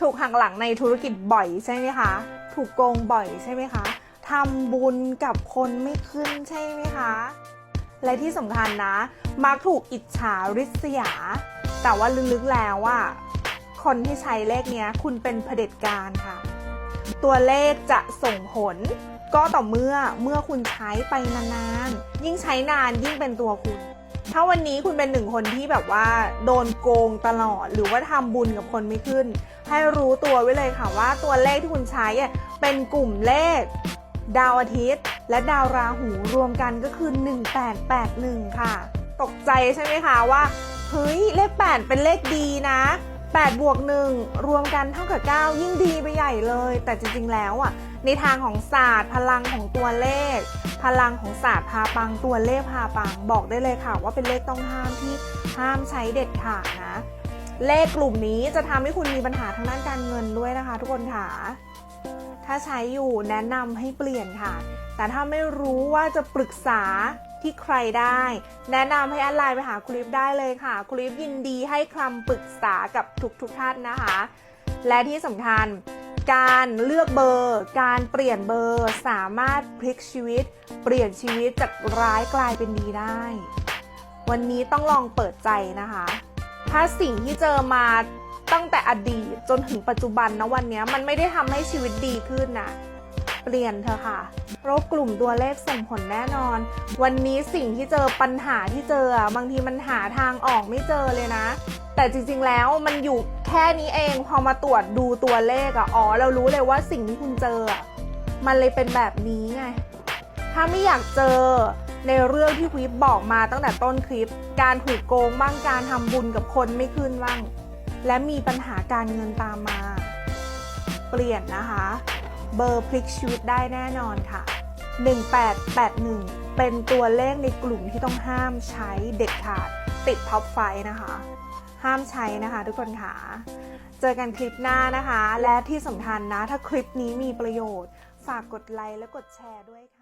ถูกหักหลังในธุรกิจบ่อยใช่ไหมคะ ถูกโกงบ่อยใช่ไหมคะทำบุญกับคนไม่ขึ้นใช่ไหมคะ และที่สำคัญนะ มักถูกอิจฉาริษยา แต่ว่าลึกๆแล้วว่า คนที่ใช้เลขเนี้ยคุณเป็นเผด็จการค่ะ ตัวเลขจะส่งผลก็ต่อเมื่อเมื่อคุณใช้ไปนานๆ ยิ่งใช้นานยิ่งเป็นตัวคุณ ถ้าวันนี้คุณเป็นหนึ่งคนที่แบบว่าโดนโกงตลอด หรือว่าทำบุญกับคนไม่ขึ้น ให้รู้ตัวไว้เลยค่ะว่าตัวเลขที่คุณใช้เป็นกลุ่มเลข ดาวอาทิตย์ และดาวราหูรวมกันก็คือ 1881 ค่ะ ตกใจใช่ไหมคะว่าเฮ้ยเลข 8 เป็นเลขดีนะ8บวก1รวมกันเท่ากับ 9 ยิ่งดีไปใหญ่เลย แต่จริงๆแล้วอะ ในทางของศาสตร์ พลังของตัวเลข พลังของศาสตร์พาปังตัวเลขพาปังบอกได้เลยค่ะ ว่าเป็นเลขต้องห้ามที่ห้ามใช้เด็ดขาดนะ เลขกลุ่มนี้จะทำให้คุณมีปัญหาทางด้านการเงินด้วยนะคะ ทุกคนค่ะ ถ้าใช้อยู่แนะนำให้เปลี่ยนค่ะ แต่ถ้าไม่รู้ว่าจะปรึกษาที่ใครได้ แนะนำให้แอดไลน์ไปหาคลิปได้เลยค่ะ คลิปยินดีให้คำปรึกษากับทุกทุกท่านนะคะ และที่สำคัญ การเลือกเบอร์ การเปลี่ยนเบอร์สามารถพลิกชีวิต เปลี่ยนชีวิตจากร้ายกลายเป็นดีได้ วันนี้ต้องลองเปิดใจนะคะ ถ้าสิ่งที่เจอมาตั้งแต่อดีตจนถึงปัจจุบันนะวันนี้มันไม่ได้ทำให้ชีวิตดีขึ้นนะเปลี่ยนเถอค่ะเพราะกลุ่มตัวเลขส่งผลแน่นอน วันนี้สิ่งที่เจอปัญหาที่เจอบางทีมันหาทางออกไม่เจอเลยนะ แต่จริงๆแล้วมันอยู่ ค่นี้เองพอมาตรวจดูตัวเลขอะอ๋อ เรารู้เลยว่าสิ่งที่คุณเจออะมันเลยเป็นแบบนี้ไง ถ้าไม่อยากเจอในเรื่องที่คลิปบอกมาตั้งแต่ต้นคลิป การถูกโกงบ้างการทำบุญกับคนไม่ขึ้นบ้าง และมีปัญหาการเงินตามมา เปลี่ยนนะคะ เบอร์พลิกชีวิตได้แน่นอนค่ะ 1881 เป็นตัวเลขในกลุ่มที่ต้องห้ามใช้เด็ดขาดติดท็อปไฟนะคะ ห้ามใช้นะคะ ทุกคนค่ะ เจอกันคลิปหน้านะคะ และที่สำคัญนะ ถ้าคลิปนี้มีประโยชน์ ฝากกดไลค์และกดแชร์ด้วยค่ะ